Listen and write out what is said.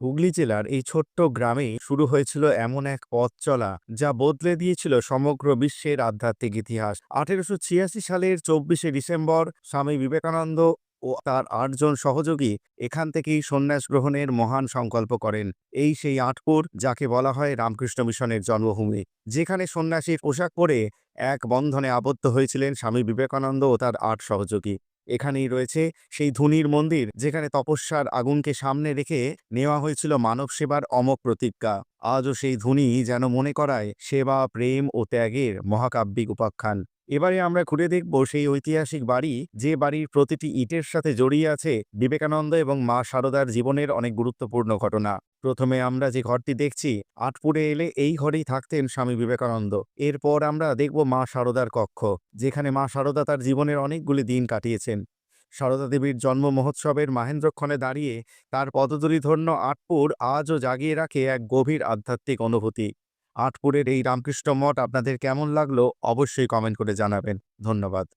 হুগলি জেলার এই ছোট্ট গ্রামেই শুরু হয়েছিল এমন এক পথ চলা, যা বদলে দিয়েছিল সমগ্র বিশ্বের আধ্যাত্মিক ইতিহাস। আঠেরোশো ছিয়াশি সালের চব্বিশে ডিসেম্বর, স্বামী বিবেকানন্দ ও তার আটজন সহযোগী এখান থেকেই সন্ন্যাস গ্রহণের মহান সংকল্প করেন। এই সেই আটপুর, যাকে বলা হয় রামকৃষ্ণ মিশনের জন্মভূমি, যেখানে সন্ন্যাসীর পোশাক পরে এক বন্ধনে আবদ্ধ হয়েছিলেন স্বামী বিবেকানন্দ ও তার আট সহযোগী। এখানেই রয়েছে। সেই ধুনির মন্দির যেখানে তপস্যার আগুনকে সামনে রেখে নেওয়া হয়েছিল মানব সেবার অমক প্রতিজ্ঞা। আজও সেই ধুনি যেন মনে করায় সেবা, প্রেম ও ত্যাগের মহাকাব্যিক উপাখ্যান। এবারে আমরা ঘুরে দেখব সেই ঐতিহাসিক বাড়ি, যে বাড়ির প্রতিটি ইটের সাথে জড়িয়ে আছে বিবেকানন্দ এবং মা শারদার জীবনের অনেক গুরুত্বপূর্ণ ঘটনা। প্রথমে আমরা যে ঘরটি দেখছি, আটপুরে এলে এই ঘরেই থাকতেন স্বামী বিবেকানন্দ। এরপর আমরা দেখব মা শারদার কক্ষ, যেখানে মা শারদা তার জীবনের অনেকগুলি দিন কাটিয়েছেন। সারদা দেবীর জন্ম মহোৎসবের মাহেন্দ্রক্ষণে দাঁড়িয়ে তার পদধূলিধন্য আটপুর আজও জাগিয়ে রাখে এক গভীর আধ্যাত্মিক অনুভূতি। আটপুরের এই রামকৃষ্ণ মঠ আপনাদের কেমন লাগল অবশ্যই কমেন্ট করে জানাবেন। ধন্যবাদ।